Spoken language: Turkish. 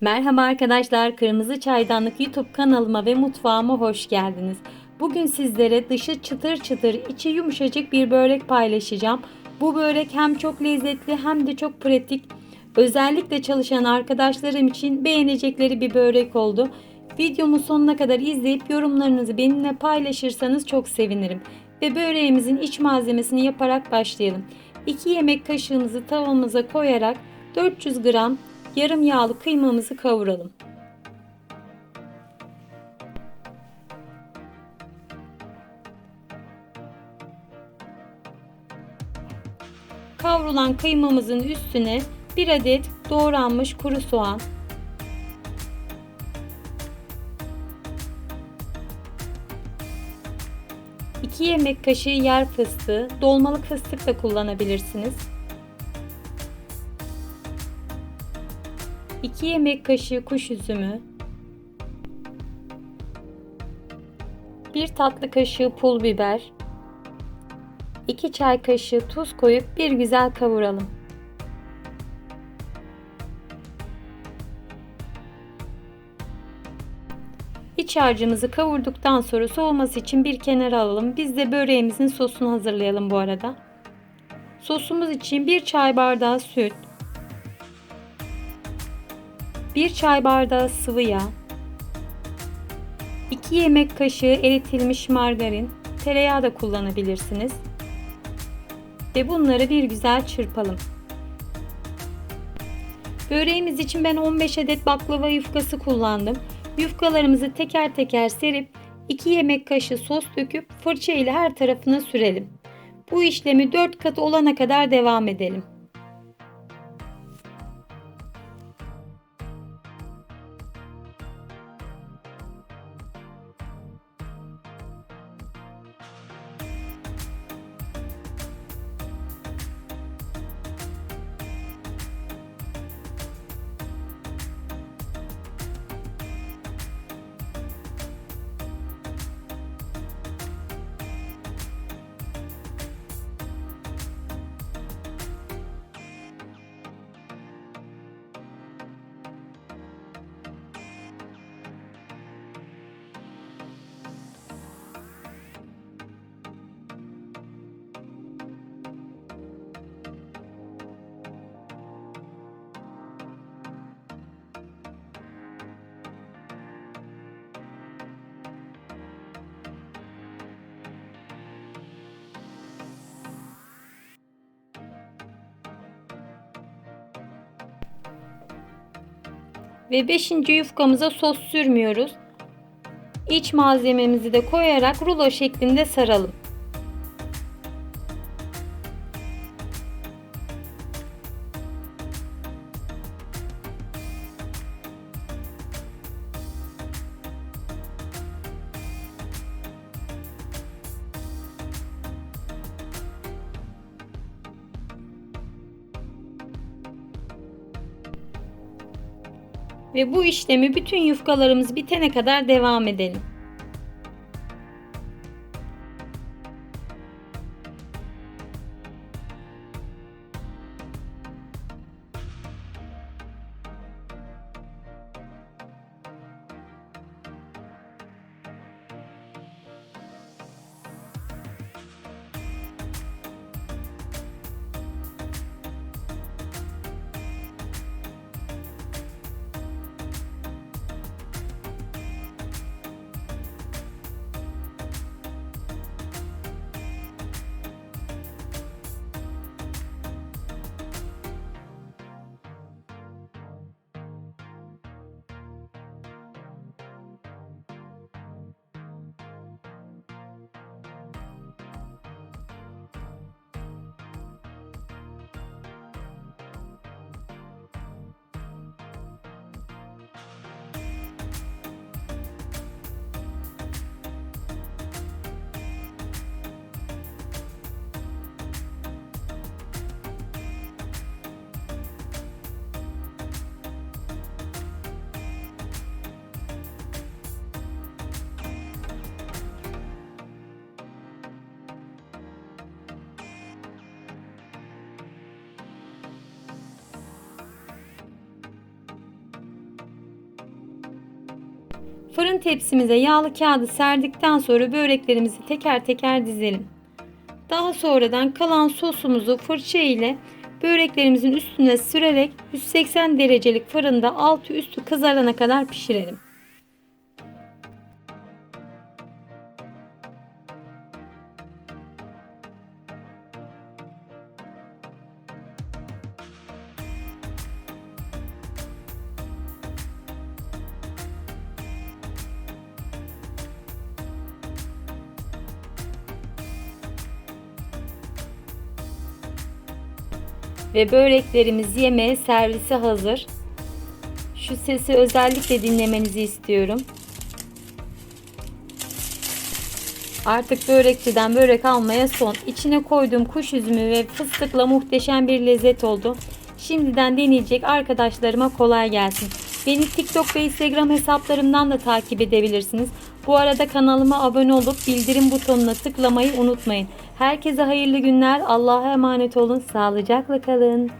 Merhaba arkadaşlar, Kırmızı Çaydanlık YouTube kanalıma ve mutfağıma hoş geldiniz. Bugün sizlere dışı çıtır çıtır, içi yumuşacık bir börek paylaşacağım. Bu börek hem çok lezzetli hem de çok pratik. Özellikle çalışan arkadaşlarım için beğenecekleri bir börek oldu. Videomu sonuna kadar izleyip yorumlarınızı benimle paylaşırsanız çok sevinirim. Ve böreğimizin iç malzemesini yaparak başlayalım. 2 yemek kaşığımızı tavamıza koyarak 400 gram yarım yağlı kıymamızı kavuralım. Kavrulan kıymamızın üstüne bir adet doğranmış kuru soğan, iki yemek kaşığı yer fıstığı, dolmalık fıstık da kullanabilirsiniz. 2 yemek kaşığı kuş üzümü, 1 tatlı kaşığı pul biber, 2 çay kaşığı tuz koyup bir güzel kavuralım. İç harcımızı kavurduktan sonra soğuması için bir kenara alalım. Biz de böreğimizin sosunu hazırlayalım bu arada. Sosumuz için 1 çay bardağı süt, 1 çay bardağı sıvı yağ, 2 yemek kaşığı eritilmiş margarin, tereyağı da kullanabilirsiniz. Ve bunları bir güzel çırpalım. Böreğimiz için ben 15 adet baklava yufkası kullandım. Yufkalarımızı teker teker serip 2 yemek kaşığı sos döküp fırça ile her tarafına sürelim. Bu işlemi 4 kat olana kadar devam edelim. Ve 5. yufkamıza sos sürmüyoruz. İç malzememizi de koyarak rulo şeklinde saralım. Ve bu işlemi bütün yufkalarımız bitene kadar devam edelim. Fırın tepsimize yağlı kağıdı serdikten sonra böreklerimizi teker teker dizelim. Daha sonradan kalan sosumuzu fırça ile böreklerimizin üstüne sürerek 180 derecelik fırında altı üstü kızarana kadar pişirelim. Ve böreklerimiz yemeğe servise hazır. Şu sesi özellikle dinlemenizi istiyorum. Artık börekçiden börek almaya son. İçine koyduğum kuş üzümü ve fıstıkla muhteşem bir lezzet oldu. Şimdiden deneyecek arkadaşlarıma kolay gelsin. Beni TikTok ve Instagram hesaplarımdan da takip edebilirsiniz. Bu arada kanalıma abone olup bildirim butonuna tıklamayı unutmayın. Herkese hayırlı günler. Allah'a emanet olun. Sağlıcakla kalın.